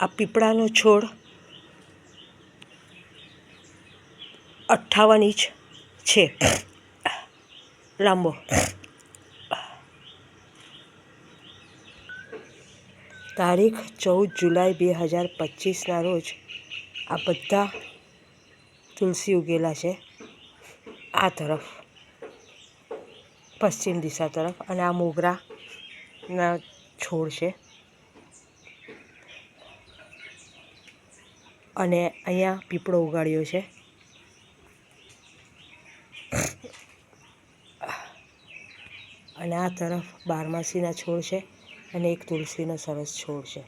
આ પીપળાનો છોડ અઠ્ઠાવન ઇંચ છે. લાંબો. તારીખ ચૌદ જુલાઈ બે હજાર પચીસના રોજ આ બધા તુલસી ઉગેલા છે આ તરફ, પશ્ચિમ દિશા તરફ અને આ મોગરાના છોડ છે. અને અહીંયા પીપળો ઉગાડ્યો છે. અને આ તરફ બારમાસીના છોડ છે અને એક તુલસીનો સરસ છોડ છે.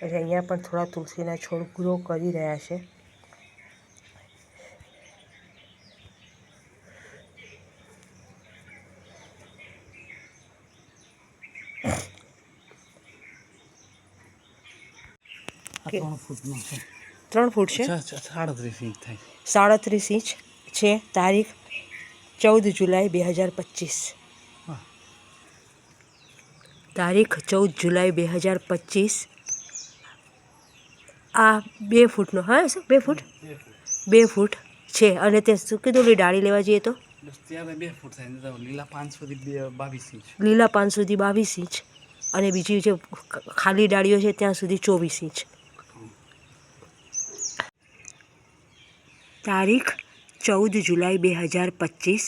પછી અહીંયા પણ થોડા તુલસીના છોડ ગ્રો કરી રહ્યા છે. ત્રણ ફૂટ છે. સાડત્રીસ ઇંચ થાય. સાડત્રીસ ઇંચ છે. તારીખ ચૌદ જુલાઈ બે હજાર પચીસ. તારીખ ચૌદ જુલાઈ બે હજાર પચીસ. આ બે ફૂટનો હા શું? બે ફૂટ? બે ફૂટ. છે. અને તે શું કીધું? ડાળી લેવા જઈએ તો? બસ ત્યારે બે ફૂટ થાય. ને તો લીલા પાંચ સુધી બાવીસ ઇંચ. લીલા પાન સુધી બાવીસ ઇંચ. અને બીજી જે ખાલી ડાળીઓ છે ત્યાં સુધી ચોવીસ ઇંચ. તારીખ ચૌદ જુલાઈ બે હજાર પચીસ.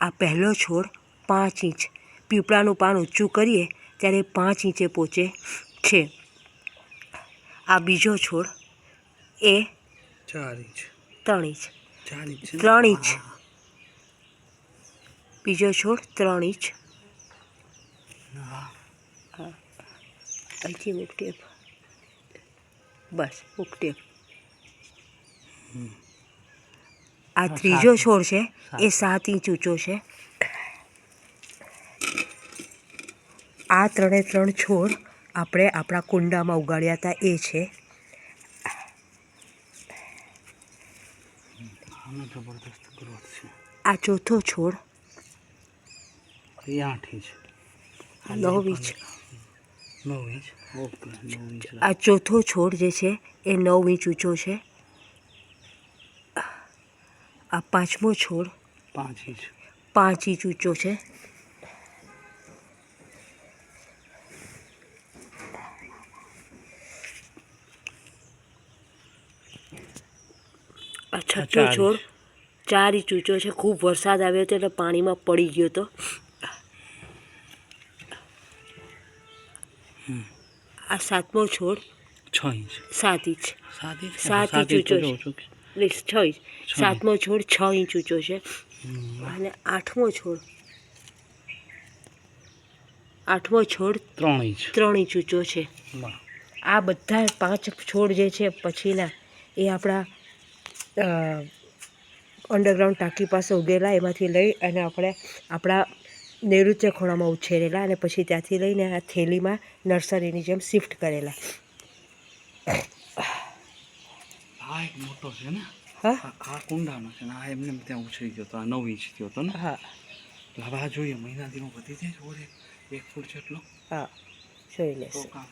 આ પહેલો છોડ પાંચ ઇંચ પીપળાનું પાન ઊંચું કરીએ ત્યારે પાંચ ઇંચે પહોંચે છે. આ બીજો છોડ એ ચાર ઇંચ. ત્રણ ઇંચ? ત્રણ ઇંચ. બીજો છોડ ત્રણ ઇંચ. હા. અહીંથી ઉકટેપ બસ ઉકટેપ આ ત્રીજો છોડ છે એ સાત ઇંચ ઊંચો છે. આ ત્રણે ત્રણ છોડ આપણે આપણા કુંડામાં ઉગાડ્યા હતા એ છે. આ ચોથો છોડ આઠ ઇંચ. નવ ઇંચ. નવ ઇંચ. આ ચોથો છોડ જે છે એ નવ ઇંચ ઊંચો છે. આ પાંચમો છોડ પાંચ ઇંચ. પાંચ ઇંચ ઊંચો છે. આ છઠ્ઠો છોડ ચાર ઇંચ ઊંચો છે. ખૂબ વરસાદ આવ્યો હતો એટલે પાણીમાં પડી ગયો હતો. આ સાતમો છોડ છ ઇંચ. સાત ઇંચ. સાત ઇંચ? સાત ઇંચ ઊંચો એટલે છ ઇંચ સાતમો છોડ છ ઇંચ ઊંચો છે. અને આઠમો છોડ આઠમો છોડ ત્રણ ઇંચ. ત્રણ ઇંચ ઊંચો છે. આ બધા પાંચ છોડ જે છે પછીના એ આપણા અંડરગ્રાઉન્ડ ટાંકી પાસે ઉગેલા એમાંથી લઈ અને આપણે આપણા નૈઋત્ય ખૂણામાં ઉછેરેલા અને પછી ત્યાંથી લઈને આ થેલીમાં નર્સરીની જેમ શિફ્ટ કરેલા. આ એક મોટો છે ને? આ કુંડાનો છે ને આ એમને ત્યાં ઉછરી ગયો હતો આ નવ ઇંચ થયો હતો ને? હા. હવે આ જોઈએ મહિના દીનો વધી જાય ઓરે એક ફૂટ જેટલો? હા જોઈ લેશું. કામ